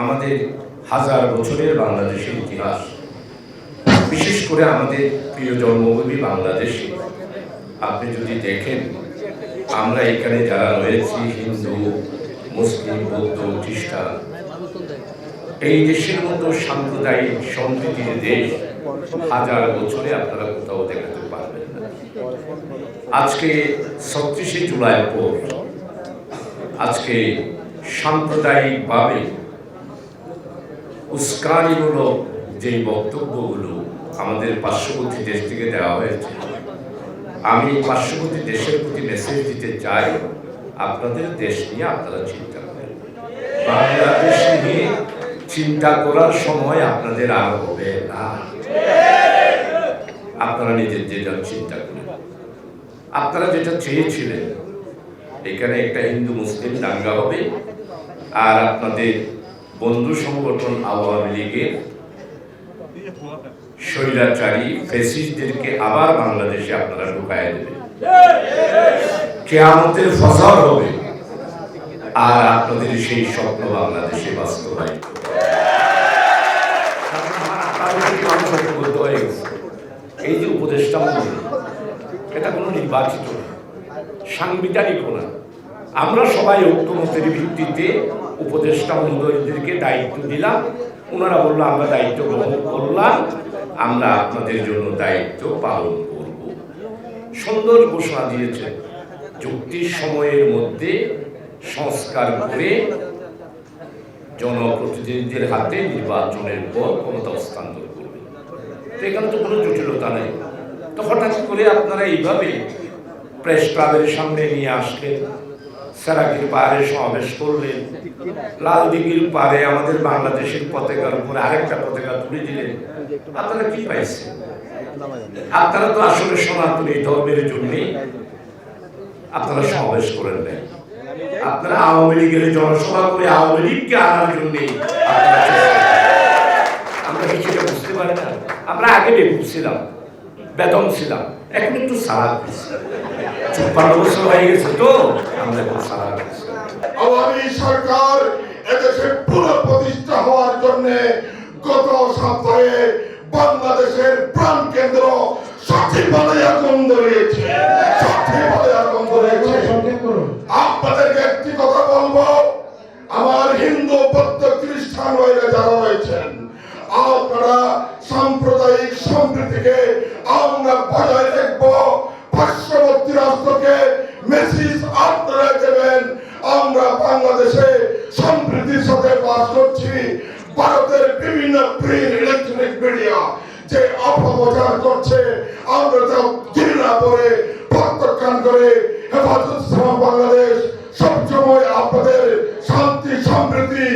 আমাদের হাজার বছরের বাংলাদেশের ইতিহাস, বিশেষ করে আমাদের প্রিয় জন্মভূমি বাংলাদেশে। আপনি যদি দেখেন, আমরা এখানে যারা রয়েছি, হিন্দু, মুসলিম, বৌদ্ধ, খ্রিস্টান, এই দেশের মতো সাম্প্রদায়িক সম্প্রীতির দেশ হাজার বছরে আপনারা কোথাও দেখাতে পারবেন আজকে ছত্রিশে জুলাই পর, আজকে সাম্প্রদায়িকভাবে উস্কানিমূলক যে বক্তব্যগুলো আমাদের পার্শ্ববর্তী দেশ থেকে দেওয়া হয়েছে, আমি পার্শ্ববর্তী দেশের প্রতি মেসেজ দিতে চাই, আপনাদের দেশ নিয়ে আপনারা চিন্তা করেন। বাংলাদেশ নিয়ে চিন্তা করার সময় আপনাদের আর হবে না। আপনারা নিজের যে যান চিন্তা করেন। আপনারা যেটা চেয়েছিলেন, এখানে একটা হিন্দু মুসলিম দাঙ্গা হবে, আর আপনাদের বন্ধু সংগঠন আওয়ামী লীগের স্বৈরাচারী ফেসিস্টদেরকে আবার বাংলাদেশে আপনারা ঢুকায় দেবেন। কেয়ামতের ফসল হবে। আর আপনাদের সেই স্বপ্ন বাংলাদেশে বাস্তবায়িত। এই যে মন্ডলী, এটা কোনো নির্বাচিত সাংবিধানিক না আমরা সবাই ঐক্যমতের ভিত্তিতে উপদেষ্টা মন্ডলীদেরকে দায়িত্ব দিলাম। ওনারা বলল, আমরা দায়িত্ব গ্রহণ করলাম। আমরা আপনাদের জন্য দায়িত্ব পালন করব। সুন্দর ঘোষণা দিয়েছে চুক্তির সময়ের মধ্যে সংস্কার করে জনপ্রতিনিধিদের হাতে নির্বাচনের পর ক্ষমতা হস্তান্তর করবে তো এখানে তো কোনো জটিলতা নেই। তো হঠাৎ করে আপনারা এইভাবে প্রেস ক্লাবের সামনে নিয়ে আসলেন। সারাকির পাহাড়ে সমাবেশ করলেন। লাল দিঘির পারে আমাদের বাংলাদেশের পতাকার উপরে আরেকটা পতাকা তুলে দিলেন। আপনারা কি পাইছেন? আপনারা তো আসলে সনাতনী ধর্মের জন্যই আপনারা সমাবেশ করেন নাই। আপনারা আওয়ামী লীগের জনসভা করে আওয়ামী লীগকে আনার জন্যে আমরা কি সেটা বুঝতে পারি না? আমরা আগে বেকুব ছিলাম, বেদম ছিলাম, এখন একটু সারা চুপ্পান্ন বছর হয়ে গেছে তো? আমরা এখন সারা আওয়ামী সরকার এদেশে পুনঃপ্রতিষ্ঠা হওয়ার জন্য গত সপ্তাহে বাংলাদেশের প্রাণ কেন্দ্র সঠিকভাবে আগুন ধরিয়েছে। সঠিকভাবে আগুন ধরিয়েছে। আপনাদেরকে একটি কথা বলব আমার হিন্দু বৌদ্ধ খ্রিস্টান ভাইরা যারা রয়েছেন আপনারা সাম্প্রদায়িক সম্প্রীতিকে আমরা বজায় রাখব। অপপ্রচার করছে। আমরা ঘৃণা করে প্রত্যাখ্যান করে, হেফাজত ইসলাম বাংলাদেশ, সবসময় আপনাদের শান্তি, সমৃদ্ধি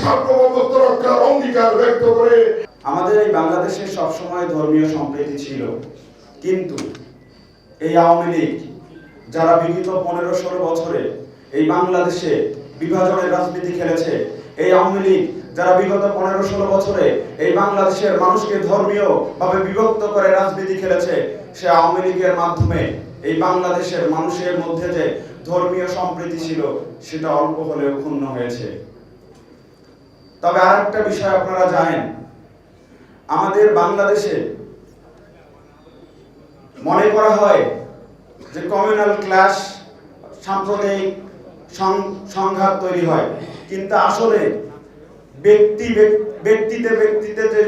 সার্বভৌমত্ব রক্ষার অঙ্গীকার ব্যক্ত করে। আমাদের এই বাংলাদেশে সবসময় ধর্মীয় সম্প্রীতি ছিল। কিন্তু এই আওয়ামী লীগ, যারা বিগত পনেরো ষোলো বছরে এই বাংলাদেশে বিভাজনের রাজনীতি খেলেছে, এই আওয়ামী লীগ যারা বিগত পনেরো ষোলো বছরে এই বাংলাদেশের মানুষকে ধর্মীয় ভাবে বিভক্ত করে রাজনীতি খেলেছে, সে আওয়ামী লীগের মাধ্যমে এই বাংলাদেশের মানুষের মধ্যে যে ধর্মীয় সম্প্রীতি ছিল, সেটা অল্প হলেও ক্ষুণ্ণ হয়েছে। তবে আর একটা বিষয় আপনারা জানেন, আমাদের বাংলাদেশে মনে করা হয় যে কমিউনাল ক্লাস সাম্প্রদায়িক সংঘাত তৈরি হয়। কিন্তু আসলে ব্যক্তি ব্যক্তিতে ব্যক্তিতে যে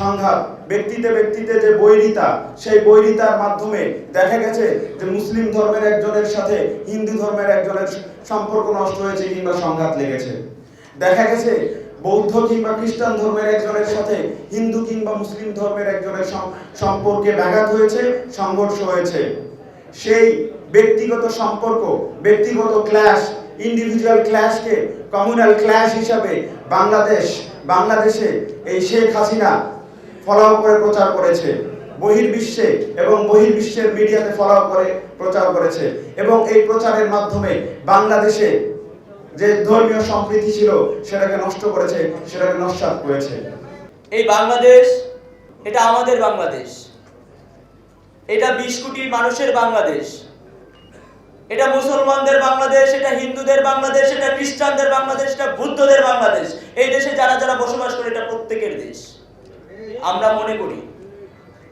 সংঘাত, ব্যক্তিতে ব্যক্তিতে যে বৈরিতা, সেই বৈরিতার মাধ্যমে দেখা গেছে যে মুসলিম ধর্মের একজনের সাথে হিন্দু ধর্মের একজনের সম্পর্ক নষ্ট হয়েছে কিংবা সংঘাত লেগেছে। দেখা গেছে বৌদ্ধ কিংবা খ্রিস্টান ধর্মের একজনের সাথে হিন্দু কিংবা মুসলিম ধর্মের একজনের সম্পর্কে ব্যাঘাত হয়েছে, সংঘর্ষ হয়েছে। সেই ব্যক্তিগত সম্পর্ক, ব্যক্তিগত ক্লাশ ইন্ডিভিজুয়াল ক্লাশকে কমিউনাল ক্লাশ হিসাবে বাংলাদেশ, বাংলাদেশে এই শেখ হাসিনা ফলাও করে প্রচার করেছে। বহির্বিশ্বে এবং বহির্বিশ্বের মিডিয়াতে ফলাও করে প্রচার করেছে। এবং এই প্রচারের মাধ্যমে বাংলাদেশে যে ধর্মীয় সম্প্রীতি ছিল, সেটাকে নষ্ট করেছে, সেটাকে নস্বাত করেছে। এই বাংলাদেশ, এটা আমাদের বাংলাদেশ। এটা বিশ কোটি মানুষের বাংলাদেশ। এটা মুসলমানদের বাংলাদেশ, এটা হিন্দুদের বাংলাদেশ, এটা খ্রিস্টানদের বাংলাদেশ, এটা বুদ্ধদের বাংলাদেশ। এই দেশে যারা যারা বসবাস করে, এটা প্রত্যেকের দেশ। আমরা মনে করি,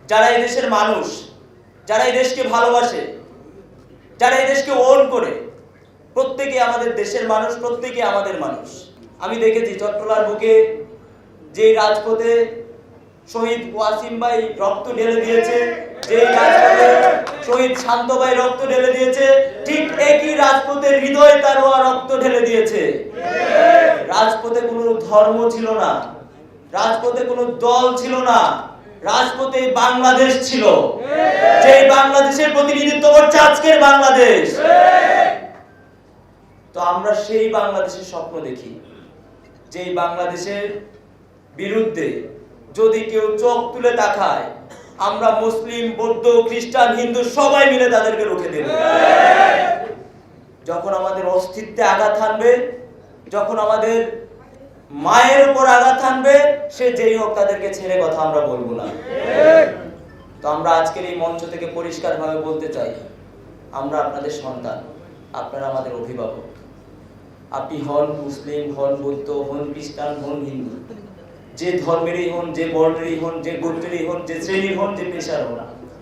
যারা এই দেশের মানুষ, যারা এই দেশকে ভালোবাসে, যারা এই দেশকে ওন করে, প্রত্যেকে আমাদের দেশের মানুষ, প্রত্যেকে আমাদের মানুষ। আমি দেখেছি চট্টলার বুকে যে রাজপথে শহীদ ওয়াসিম ভাই রক্ত ঢেলে দিয়েছে যে রাজপথে শহীদ শান্ত ভাই রক্ত ঢেলে দিয়েছে, ঠিক একই রাজপথে হৃদয় তারোয়া রক্ত ঢেলে দিয়েছে। রাজপথে কোনো ধর্ম ছিল না, রাজপথে কোনো দল ছিল না, রাজপথে বাংলাদেশ ছিল। যে বাংলাদেশের প্রতিনিধিত্ব করছে আজকের বাংলাদেশ। তো আমরা সেই বাংলাদেশের স্বপ্ন দেখি, যেই বাংলাদেশের বিরুদ্ধে যদি কেউ চোখ তুলে তাকায়, আমরা মুসলিম, বৌদ্ধ, খ্রিস্টান, হিন্দু সবাই মিলে তাদেরকে রুখে দেব। যখন আমাদের অস্তিত্বে আঘাত হানবে, যখন আমাদের মায়ের উপর আঘাত হানবে, সে যেই হোক তাদেরকে ছেড়ে কথা আমরা বলব না। তো আমরা আজকের এই মঞ্চ থেকে পরিষ্কারভাবে বলতে চাই, আমরা আপনাদের সন্তান, আপনারা আমাদের অভিভাবক। আপনি হন মুসলিম, হন বৌদ্ধ, হন খ্রিস্টান, হন হিন্দু। যে ধর্মেরই হন, যে বর্ণেরই হন, যে গোত্রেরই হন, যে শ্রেণির হন, যে পেশার হন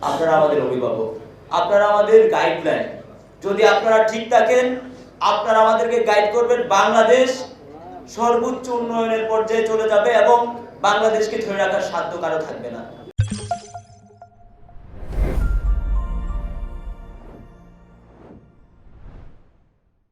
আপনারা আমাদের অভিভাবক। আপনারা আমাদের গাইডলাইন যদি আপনারা ঠিক থাকেন, আপনারা আমাদেরকে গাইড করবেন বাংলাদেশ সর্বোচ্চ উন্নয়নের পর্যায়ে চলে যাবে এবং বাংলাদেশকে ধরে রাখার সাধ্য কারও থাকবে না।